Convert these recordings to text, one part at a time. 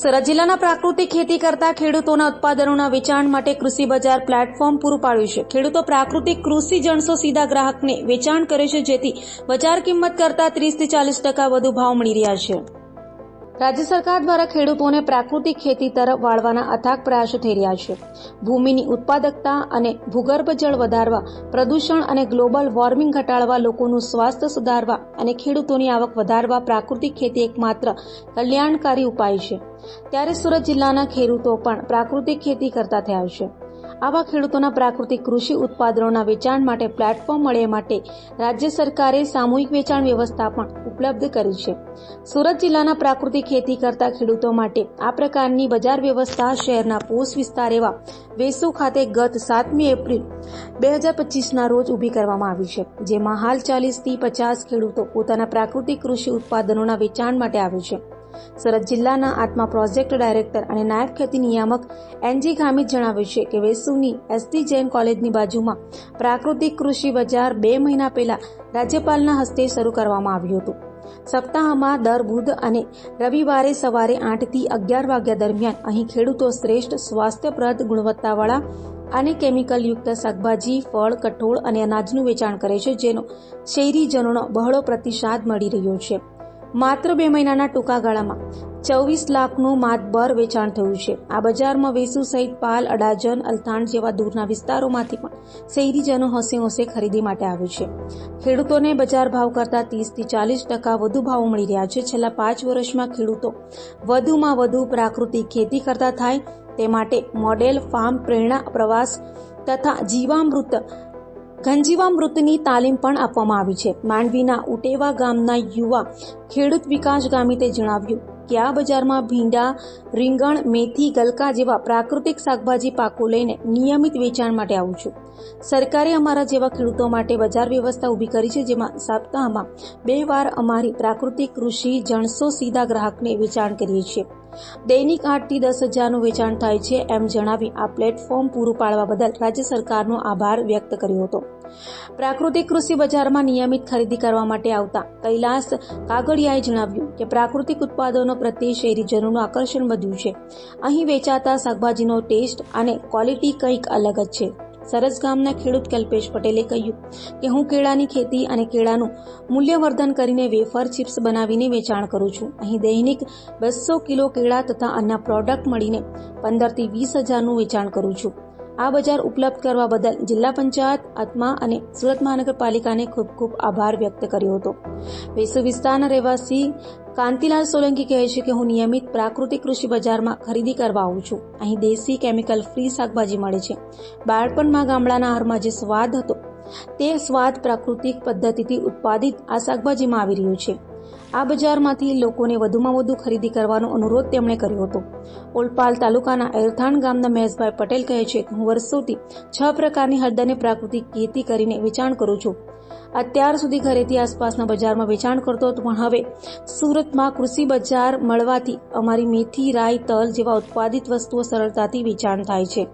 સુરત જિલ્લાના પ્રાકૃતિક ખેતી કરતા ખેડૂતોના ઉત્પાદનોના વેચાણ માટે કૃષિ બજાર પ્લેટફોર્મ પૂરું પાડ્યું છે. ખેડૂતો પ્રાકૃતિક કૃષિ જણસો સીધા ગ્રાહકને વેચાણ કરે છે, જેથી બજાર કિંમત કરતા ત્રીસથી ચાલીસ ટકા વધુ ભાવ મળી રહ્યા છે. રાજ્ય સરકાર દ્વારા ખેડૂતોને પ્રાકૃતિક ખેતી તરફ વાળવાના અથાગ પ્રયાસો થઈ રહ્યા છે. ભૂમિની ઉત્પાદકતા અને ભૂગર્ભ જળ વધારવા, પ્રદૂષણ અને ગ્લોબલ વોર્મિંગ ઘટાડવા, લોકોનું સ્વાસ્થ્ય સુધારવા અને ખેડૂતોની આવક વધારવા પ્રાકૃતિક ખેતી એકમાત્ર કલ્યાણકારી ઉપાય છે. ત્યારે સુરત જિલ્લાના ખેડૂતો પણ પ્રાકૃતિક ખેતી કરતા થયા છે. આવા ખેડૂતોના પ્રાકૃતિક કૃષિ ઉત્પાદનોના વેચાણ માટે પ્લેટફોર્મ મળે માટે રાજ્ય સરકારે સામૂહિક વેચાણ વ્યવસ્થા પણ ઉપલબ્ધ કરી છે. સુરત જિલ્લાના પ્રાકૃતિક ખેતી કરતા ખેડૂતો માટે આ પ્રકારની બજાર વ્યવસ્થા શહેરના પોસ્ટ વિસ્તાર એવા વેસુ ખાતે ગત સાતમી એપ્રિલ બે હજાર પચીસના રોજ ઊભી કરવામાં આવી છે, જેમાં હાલ ચાલીસથી પચાસ ખેડૂતો પોતાના પ્રાકૃતિક કૃષિ ઉત્પાદનોના વેચાણ માટે આવે છે. સુરત જિલ્લાના આત્મા પ્રોજેક્ટ ડાયરેક્ટર અને નાયબ ખેતી નિયામક એનજી ખામીદ જણાવે છે કે વેસુની એસટી જૈન કોલેજની બાજુમાં પ્રાકૃતિક કૃષિ બજાર બે મહિના પહેલા રાજ્યપાલના હસ્તે શરૂ કરવામાં આવ્યું હતું. સપ્તાહમાં દર બુધ અને રવિવારે સવારે આઠથી અગિયાર વાગ્યા દરમિયાન અહીં ખેડૂતો શ્રેષ્ઠ સ્વાસ્થ્યપ્રદ ગુણવત્તાવાળા અને કેમિકલયુક્ત શાકભાજી, ફળ, કઠોળ અને અનાજનું વેચાણ કરે છે, જેનો શહેરીજનોનો બહોળો પ્રતિસાદ મળી રહ્યો છે. માત્ર બે મહિનાના ટૂંકા ગાળામાં ચોવીસ લાખનું માતબર વેચાણ થયું છે. આ બજારમાં વેસુ સહિત પાલ અડાજન અલથાણ જેવા દૂરના વિસ્તારોમાંથી પણ શહેરીજનો હોંશે હોંશે ખરીદી માટે આવે છે. ખેડૂતોને બજાર ભાવ કરતાં ત્રીસથી ચાલીસ ટકા વધુ ભાવ મળી રહ્યા છે. છેલ્લા પાંચ વર્ષમાં ખેડૂતો વધુમાં વધુ પ્રાકૃતિક ખેતી કરતા થાય તે માટે મોડેલ ફાર્મ, પ્રેરણા, પ્રવાસ તથા જીવામૃત ઘનજીવામૃતની તાલીમ પણ આપવામાં આવી છે. માંડવીના ઉટેવા ગામના યુવા ખેડૂત વિકાસ ગામિતે જણાવ્યું કે આ બજારમાં ભીંડા, રીંગણ, મેથી, ગલકા જેવા પ્રાકૃતિક શાકભાજી પાકો લઈને નિયમિત વેચાણ માટે આવું છું. સરકારે અમારા જેવા ખેડૂતો માટે બજાર વ્યવસ્થા ઊભી કરી છે, જેમાં સપ્તાહમાં બે વાર અમારી પ્રાકૃતિક કૃષિ જણસો સીધા ગ્રાહકને વેચાણ કરીએ છીએ. દૈનિક આઠથી દસ હજારનું વેચાણ થાય છે એમ જણાવી આ પ્લેટફોર્મ પૂરું પાડવા બદલ રાજ્ય સરકારનો આભાર વ્યક્ત કર્યો હતો. પ્રાકૃતિક કૃષિ બજારમાં નિયમિત ખરીદી કરવા માટે આવતા કૈલાસ કાગડિયાએ જણાવ્યું કે પ્રાકૃતિક ઉત્પાદનો પ્રત્યે શહેરીજનોનું આકર્ષણ વધ્યું છે. અહીં વેચાતા શાકભાજીનો ટેસ્ટ અને ક્વોલિટી કંઈક અલગ જ છે. સરસ ગામના ખેડૂત કલ્પેશ પટેલે કહ્યું કે, હું કેળાની ખેતી અને કેળાનું મૂલ્યવર્ધન કરીને વેફર, ચિપ્સ બનાવીને વેચાણ કરું છું. અહીં દૈનિક બસો કિલો કેળા તથા અન્ય પ્રોડક્ટ મળીને પંદરથી વીસ હજારનું વેચાણ કરું છું. આ બજાર ઉપલબ્ધ કરવા બદલ જિલ્લા પંચાયત, આત્મા અને સુરત મહાનગરપાલિકાને ખૂબ ખૂબ આભાર વ્યક્ત કર્યો હતો. વેસુ વિસ્તારના રહેવાસી કાંતિલાલ સોલંકી કહે છે કે હું નિયમિત પ્રાકૃતિક કૃષિ બજારમાં ખરીદી કરવા આવું છું. અહીં દેશી કેમિકલ ફ્રી શાકભાજી મળે છે. બાળપણમાં ગામડાના હારમાં જે સ્વાદ હતો, તે સ્વાદ પ્રાકૃતિક પદ્ધતિથી ઉત્પાદિત આ શાકભાજીમાં આવી રહ્યો છે. આ બજારમાંથી લોકોને વધુમાં વધુ ખરીદી કરવાનો અનુરોધ તેમણે કર્યો હતો. ઓલપાલ તાલુકાના એરથાણ ગામના મહેશભાઈ પટેલ કહે છે કે હું વર્ષોથી છ પ્રકારની હળદરને પ્રાકૃતિક ખેતી કરીને વેચાણ કરું છું. અત્યાર સુધી ઘરેથી આસપાસના બજારમાં વેચાણ કરતો હતો, પણ હવે સુરતમાં કૃષિ બજાર મળવાથી અમારી મેથી, રાઈ, તલ જેવા ઉત્પાદિત વસ્તુઓ સરળતાથી વેચાણ થાય છે.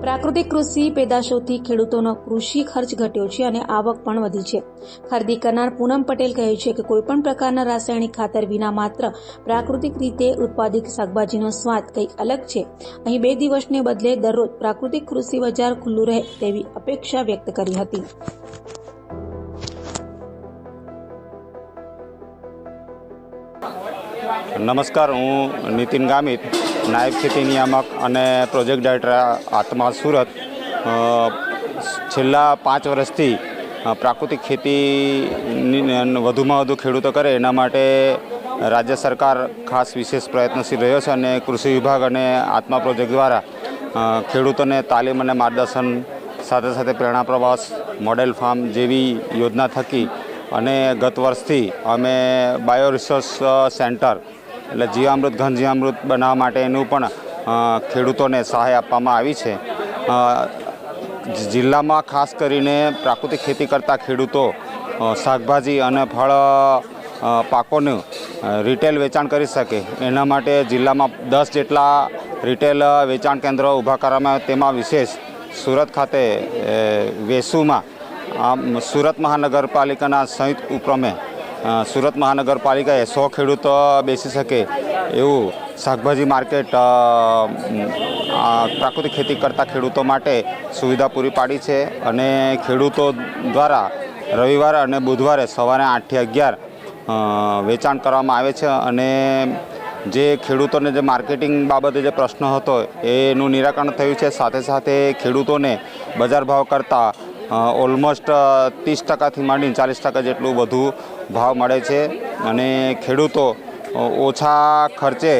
પ્રાકૃતિક કૃષિ પેદાશોથી ખેડૂતોનો કૃષિ ખર્ચ ઘટ્યો છે અને આવક પણ વધી છે. ખરીદી કરનાર પૂનમ પટેલ કહે છે કે કોઈપણ પ્રકારના રાસાયણિક ખાતર વિના માત્ર પ્રાકૃતિક રીતે ઉત્પાદિત શાકભાજીનો સ્વાદ કંઈક અલગ છે. અહીં બે દિવસને બદલે દરરોજ પ્રાકૃતિક કૃષિ બજાર ખુલ્લું રહે તેવી અપેક્ષા વ્યક્ત કરી હતી. નમસ્કાર, હું નીતિન ગામિત, નાયબ ખેતી નિયામક અને પ્રોજેક્ટ ડાયરેક્ટર આત્મા સુરત. છેલ્લા પાંચ વર્ષથી પ્રાકૃતિક ખેતીની વધુમાં વધુ ખેડૂતો કરે, એના માટે રાજ્ય સરકાર ખાસ વિશેષ પ્રયત્નશીલ રહ્યો છે અને કૃષિ વિભાગ અને આત્મા પ્રોજેક્ટ દ્વારા ખેડૂતોને તાલીમ અને માર્ગદર્શન સાથે સાથે પ્રેરણા પ્રવાસ, મોડેલ ફાર્મ જેવી યોજના થકી, અને ગત વર્ષથી અમે બાયો રિસોર્સ સેન્ટર એટલે જીવામૃત ઘન જીવામૃત બનાવવા માટેનું પણ ખેડૂતોને સહાય આપવામાં આવી છે. જિલ્લામાં ખાસ કરીને પ્રાકૃતિક ખેતી કરતા ખેડૂતો શાકભાજી અને ફળ પાકોનું રિટેલ વેચાણ કરી શકે. એના માટે જિલ્લામાં દસ જેટલા રિટેલ વેચાણ કેન્દ્રો ઊભા કરવામાં તેમાં વિશેષ સુરત ખાતે વેસુમાં, આમ સુરત મહાનગરપાલિકાના સંયુક્ત ઉપક્રમે સુરત મહાનગરપાલિકાએ સો ખેડૂતો બેસી શકે એવું શાકભાજી માર્કેટ પ્રાકૃતિક ખેતી કરતા ખેડૂતો માટે સુવિધા પૂરી પાડી છે અને ખેડૂતો દ્વારા રવિવારે અને બુધવારે સવારે આઠથી અગિયાર વેચાણ કરવામાં આવે છે અને જે ખેડૂતોને જે માર્કેટિંગ બાબતે જે પ્રશ્ન હતો એનું નિરાકરણ થયું છે. સાથે સાથે ખેડૂતોને બજાર ભાવ કરતાં ઓલમોસ્ટ ત્રીસ ટકાથી માંડીને ચાલીસ ટકા જેટલું વધુ ભાવ મળે છે. અને ખેડૂતો ઓછા ખર્ચે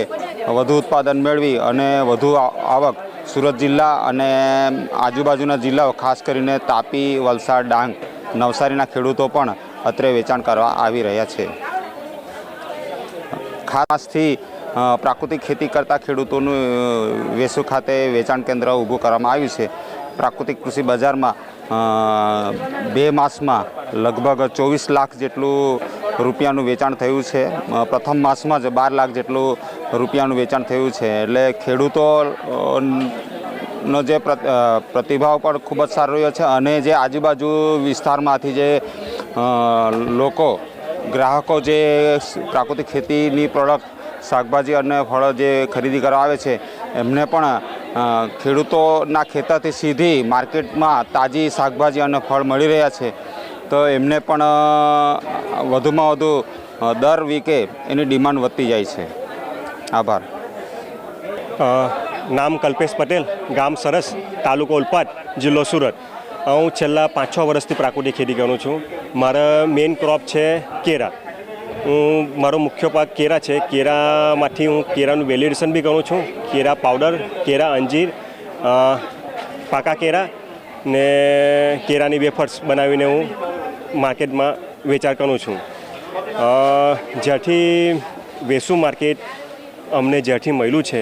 વધુ ઉત્પાદન મેળવી અને વધુ આવક સુરત જિલ્લા અને આજુબાજુના જિલ્લાઓ, ખાસ કરીને તાપી, વલસાડ, ડાંગ, નવસારીના ખેડૂતો પણ અત્રે વેચાણ કરવા આવી રહ્યા છે. ખાસથી પ્રાકૃતિક ખેતી કરતા ખેડૂતોનું વેસુ ખાતે વેચાણ કેન્દ્ર ઊભું કરવામાં આવ્યું છે. પ્રાકૃતિક કૃષિ બજારમાં બે માસમાં લગભગ ચોવીસ લાખ જેટલું રૂપિયાનું વેચાણ થયું છે. પ્રથમ માસમાં જ બાર લાખ જેટલું રૂપિયાનું વેચાણ થયું છે. એટલે ખેડૂતો નો જે પ્રતિભાવ પણ ખૂબ જ સારો રહ્યો છે અને જે આજુબાજુ વિસ્તારમાંથી જે લોકો, ગ્રાહકો જે પ્રાકૃતિક ખેતીની પ્રોડક્ટ, શાકભાજી અને ફળો જે ખરીદી કરવા આવે છે, એમને પણ ખેડૂતોના ખેતરથી સીધી માર્કેટમાં તાજી શાકભાજી અને ફળ મળી રહ્યા છે. તો એમને પણ વધુમાં વધુ દર વીકે એની ડિમાન્ડ વધતી જાય છે. આભાર. નામ કલ્પેશ પટેલ, ગામ સરસ, તાલુકો ઉલપાટ જિલ્લો સુરત. હું છેલ્લા પાંચ છ વર્ષથી પ્રાકૃતિક ખેતી કરું છું. મારા મેઇન ક્રોપ છે કેરા. હું મારો મુખ્ય પાક કેરા છે. કેરામાંથી હું કેરાનું વેલ્યુડેશન બી કરું છું. કેરા પાવડર, કેરા અંજીર પાકા કેરા ને કેરાની વેફર્સ બનાવીને હું માર્કેટમાં વેચાણ કરું છું. જ્યાંથી વેસુ માર્કેટ અમને જ્યાંથી મળ્યું છે,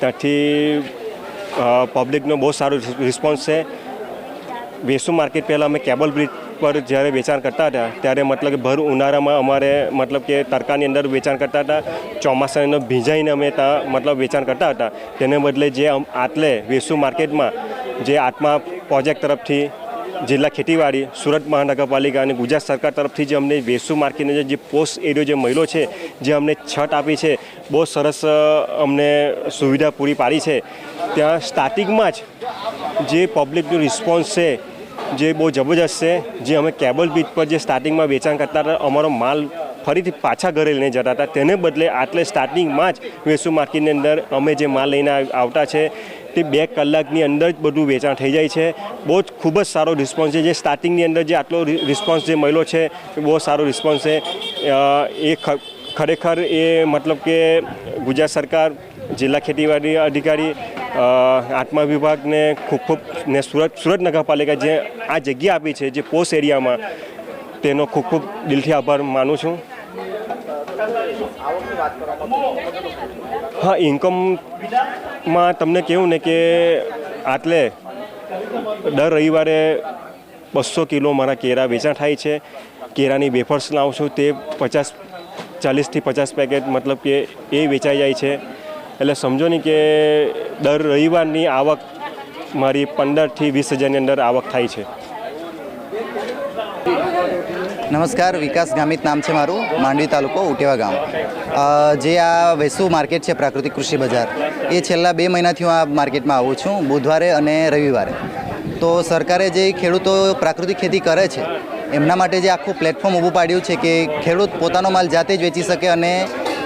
ત્યાંથી પબ્લિકનો બહુ સારો રિસ્પોન્સ છે. વેસુ માર્કેટ પહેલાં અમે કેબલ બ્રિજ પર જ્યારે વેચાણ કરતા હતા, ત્યારે મતલબ કે ભર ઉનાળામાં અમારે મતલબ કે તડકાની અંદર વેચાણ કરતા હતા, ચોમાસાની ભીંજાઈને અમે ત્યાં મતલબ વેચાણ કરતા હતા. તેને બદલે જે આટલે વેસુ માર્કેટમાં જે આત્મા પ્રોજેક્ટ તરફથી જિલ્લા ખેતીવાડી, સુરત મહાનગરપાલિકા અને ગુજરાત સરકાર તરફથી જે અમને વેસુ માર્કેટનો જે પોસ્ટ એરિયો જે મહિલો છે, જે અમને છત આપી છે, બહુ સરસ અમને સુવિધા પૂરી પાડી છે. ત્યાં સ્ટાર્ટિંગમાં જ જે પબ્લિકનો રિસ્પોન્સ છે જે બહુ જબરજસ્ત છે, જે અમે કેબલ બીચ પર જે સ્ટાર્ટિંગમાં વેચાણ કરતા હતા, અમારો માલ ફરીથી પાછા ઘરે લઈને જતા હતા. તેને બદલે આટલે સ્ટાર્ટિંગમાં જ વેસુ માર્કેટની અંદર અમે જે માલ લઈને આવતા છે, તે બે કલાકની અંદર જ બધું વેચાણ થઈ જાય છે. બહુ જ ખૂબ જ સારો રિસ્પોન્સ છે. જે સ્ટાર્ટિંગની અંદર જે આટલો રિસ્પોન્સ જે મળ્યો છે, એ બહુ સારો રિસ્પોન્સ છે. એ ખરેખર એ મતલબ કે ગુજરાત સરકાર, જિલ્લા ખેતીવાડી અધિકારી આત્મા વિભાગને ખૂબ ખૂબ ને સુરત સુરત નગરપાલિકા જે આ જગ્યા આપી છે, જે પોસ્ટ એરિયામાં, તેનો ખૂબ ખૂબ દિલથી આભાર માનું છું. હા, ઇન્કમમાં તમને કેવું ને કે આટલે દર રવિવારે બસો કિલો મારા કેરા વેચાણ થાય છે. કેરાની વેફર્સ લાવું છું, તે પચાસ ચાલીસથી પચાસ પેકેટ મતલબ કે એ વેચાઈ જાય છે. એટલે સમજો ને કે દર રવિવારની આવક મારી પંદરથી વીસ હજારની અંદર આવક થાય છે. નમસ્કાર, વિકાસ ગામિત નામ છે મારું, માંડવી તાલુકો ઉટેવા ગામ. જે આ વેસુ માર્કેટ છે પ્રાકૃતિક કૃષિ બજાર, એ છેલ્લા બે મહિનાથી હું આ માર્કેટમાં આવું છું, બુધવારે અને રવિવારે. તો સરકારે જે ખેડૂતો પ્રાકૃતિક ખેતી કરે છે, એમના માટે જે આખું પ્લેટફોર્મ ઊભું પાડ્યું છે કે ખેડૂત પોતાનો માલ જાતે જ વેચી શકે અને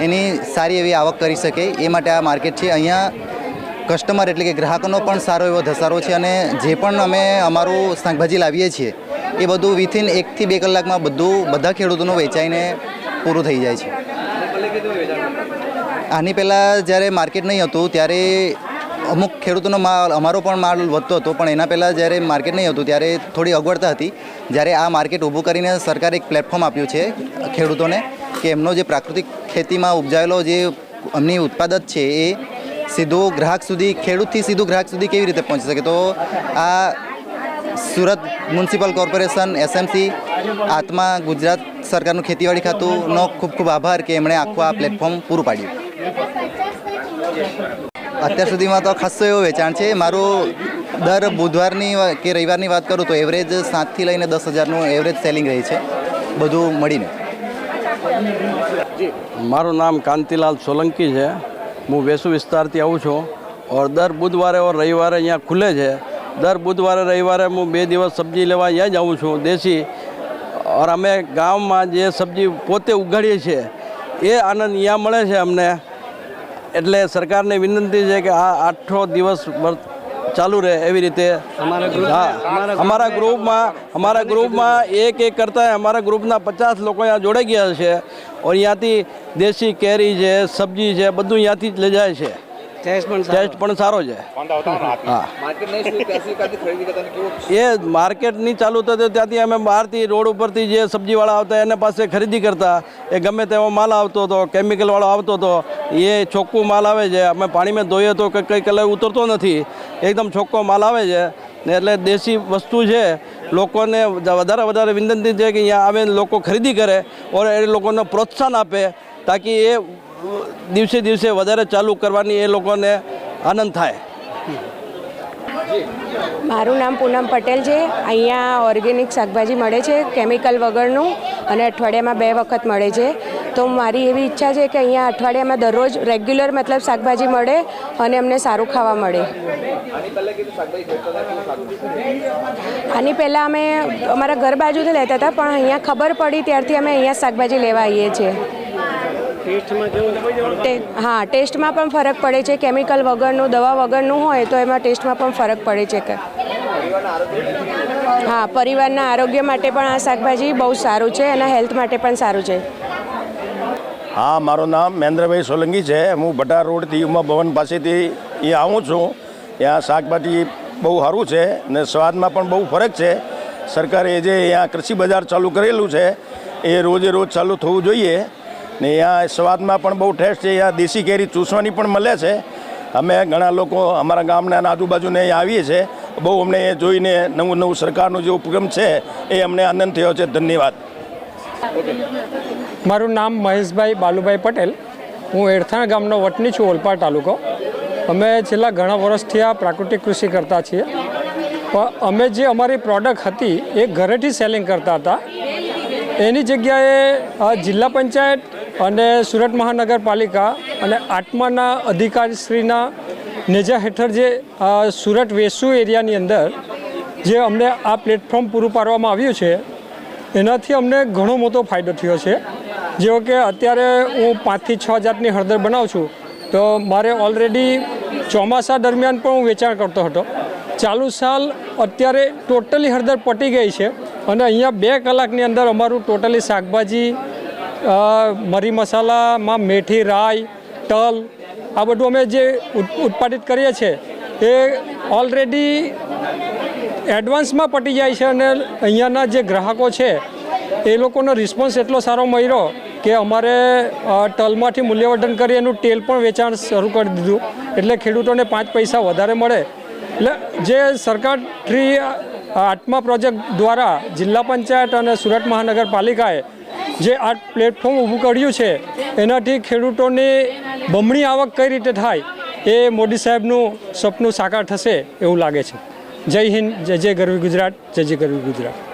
એની સારી એવી આવક કરી શકે એ માટે આ માર્કેટ છે. અહીંયા કસ્ટમર એટલે કે ગ્રાહકોનો પણ સારો એવો ધસારો છે અને જે પણ અમે અમારું શાકભાજી લાવીએ છીએ, એ બધું વિથિન એકથી બે કલાકમાં બધું, બધા ખેડૂતોનું વેચાઈને પૂરું થઈ જાય છે. આની પહેલાં જ્યારે માર્કેટ નહીં હતું ત્યારે અમુક ખેડૂતોનો માલ, અમારો પણ માલ વધતો હતો, પણ એના પહેલાં જ્યારે માર્કેટ નહીં હતું ત્યારે થોડી અગવડતા હતી. જ્યારે આ માર્કેટ ઊભું કરીને સરકારે એક પ્લેટફોર્મ આપ્યું છે ખેડૂતોને કે એમનો જે પ્રાકૃતિક ખેતીમાં ઉપજાયેલો જે અમની ઉત્પાદક છે એ સીધો ગ્રાહક સુધી, ખેડૂતથી સીધું ગ્રાહક સુધી કેવી રીતે પહોંચી શકે? તો આ સુરત મ્યુનિસિપલ કોર્પોરેશન, એસએમસી, આત્મા ગુજરાત સરકારનું ખેતીવાડી ખાતુંનો ખૂબ ખૂબ આભાર કે એમણે આખું આ પ્લેટફોર્મ પૂરું પાડ્યું. અત્યાર સુધીમાં તો ખાસ્સું એવું વેચાણ છે. મારું દર બુધવારની કે રવિવારની વાત કરું તો એવરેજ સાતથી લઈને દસ હજારનું એવરેજ સેલિંગ રહી છે. બધું મળીને. મારું નામ કાંતિલાલ સોલંકી છે. હું વેસુ વિસ્તારથી આવું છું. ઓર દર બુધવારે ઓર રવિવારે અહીંયા ખુલે છે. દર બુધવારે, રવિવારે હું બે દિવસ સબ્જી લેવા અહીંયા જ આવું છું. દેશી. ઓર અમે ગામમાં જે સબ્જી પોતે ઉગાડીએ છીએ, એ આનંદ અહીંયા મળે છે અમને. એટલે સરકારને વિનંતી છે કે આ આઠો દિવસ ચાલુ રહે એવી રીતે. હા અમારા ગ્રુપમાં અમારા ગ્રુપમાં એક એક કરતા અમારા ગ્રુપના પચાસ લોકો અહીંયા જોડાઈ ગયા છે. ઓર અહીંયાથી દેશી કેરી છે સબ્જી છે બધું અહીંયાથી જ લઈ જાય છે. ટેસ્ટ પણ સારો. છે. હા. એ માર્કેટ નહીં ચાલુ થતો ત્યાંથી અમે બહારથી રોડ ઉપરથી જે સબ્જીવાળા આવતા એને પાસે ખરીદી કરતા. એ ગમે તેવો માલ આવતો હતો કેમિકલવાળો આવતો હતો એ ચોખ્ખું માલ આવે છે. અમે પાણીમાં ધોઈએ તો કંઈ કંઈ કલર ઉતરતો નથી. એકદમ ચોખ્ખો માલ આવે છે. ને એટલે દેશી વસ્તુ છે. લોકોને વધારે વધારે વિનંતી છે કે અહીંયા આવે લોકો ખરીદી કરે ઓર એ લોકોને પ્રોત્સાહન આપે તાકી એ દિવસે દિવસે વધારે ચાલુ કરવાની એ લોકોને આનંદ થાય. મારું નામ પૂનમ પટેલ છે. અહીંયા ઓર્ગેનિક શાકભાજી મળે છે, કેમિકલ વગરનું, અને અઠવાડિયામાં બે વખત મળે છે. તો મારી એવી ઈચ્છા છે કે અહીંયા અઠવાડિયામાં દરરોજ રેગ્યુલર મતલબ શાકભાજી મળે અને અમને સારું ખાવા મળે. આની પહેલાં અમે અમારા ઘર બાજુથી લેતા હતા, પણ અહીંયા ખબર પડી ત્યારથી અમે અહીંયા શાકભાજી લેવા આવીએ છીએ. હા ટેસ્ટમાં પણ ફરક પડે છે. કેમિકલ વગરનું દવા વગરનું હોય તો એમાં ટેસ્ટમાં પણ ફરક પડે છે કે. હા પરિવારના આરોગ્ય માટે પણ આ શાકભાજી બહુ સારું છે અને હેલ્થ માટે પણ સારું છે. હા મારું નામ મહેન્દ્રભાઈ સોલંકી છે. હું ભટા રોડથી ઉમા ભવન પાસેથી એ આવું છું. ત્યાં શાકભાજી બહુ સારું છે ને સ્વાદમાં પણ બહુ ફરક છે. સરકારે જે અહીંયા કૃષિ બજાર ચાલુ કરેલું છે એ રોજે રોજ ચાલુ થવું જોઈએ. ને અહીંયા સ્વાદમાં પણ બહુ ટેસ્ટ છે અહીંયા દેશી કેરી ચૂસવાની પણ મળે છે. અમે ઘણા લોકો અમારા ગામના આજુબાજુને આવીએ છીએ. બહુ અમને એ જોઈને નવું નવું સરકારનો જે ઉપક્રમ છે, એ અમને આનંદ થયો છે. ધન્યવાદ. મારું નામ મહેશભાઈ બાલુભાઈ પટેલ. હું એરથાણ ગામનો વતની છું, ઓલપાડ તાલુકો. અમે છેલ્લા ઘણા વર્ષથી આ પ્રાકૃતિક કૃષિ કરતા છીએ. અમે જે અમારી પ્રોડક્ટ હતી, એ ઘરેથી સેલિંગ કરતા હતા. એની જગ્યાએ જિલ્લા પંચાયત અને સુરત મહાનગરપાલિકા અને આત્માના અધિકારીશ્રીના નેજા હેઠળ જે સુરત વેસુ એરિયાની અંદર જે અમને આ પ્લેટફોર્મ પૂરું પાડવામાં આવ્યું છે, એનાથી અમને ઘણો મોટો ફાયદો થયો છે. જેવો કે અત્યારે હું પાંચથી છ જાતની હળદર બનાવું છું, તો મારે ઓલરેડી ચોમાસા દરમિયાન પણ હું વેચાણ કરતો હતો. ચાલુ સાલ અત્યારે ટોટલી હળદર પટી ગઈ છે અને અહીંયા બે કલાકની અંદર અમારું ટોટલી શાકભાજી મરી મસાલામાં મેથી, રાઈ, તલ આ બધું અમે જે ઉત- ઉત્પાદિત કરીએ છીએ એ ઓલરેડી એડવાન્સમાં પટી જાય છે અને અહીંયાના જે ગ્રાહકો છે એ લોકોનો રિસ્પોન્સ એટલો સારો મળ્યો કે અમારે તલમાંથી મૂલ્યવર્ધન કરી એનું તેલ પણ વેચાણ શરૂ કરી દીધું. એટલે ખેડૂતોને પાંચ પૈસા વધારે મળે. એટલે જે સરકારશ્રી આત્મા પ્રોજેક્ટ દ્વારા જિલ્લા પંચાયત અને સુરત મહાનગરપાલિકાએ જે આ પ્લેટફોર્મ ઊભું કર્યું છે, એનાથી ખેડૂતોની બમણી આવક કઈ રીતે થાય, એ મોદી સાહેબનું સપનું સાકાર થશે એવું લાગે છે. જય હિન્દ, જય જય ગરવી ગુજરાત, જય જય ગરવી ગુજરાત.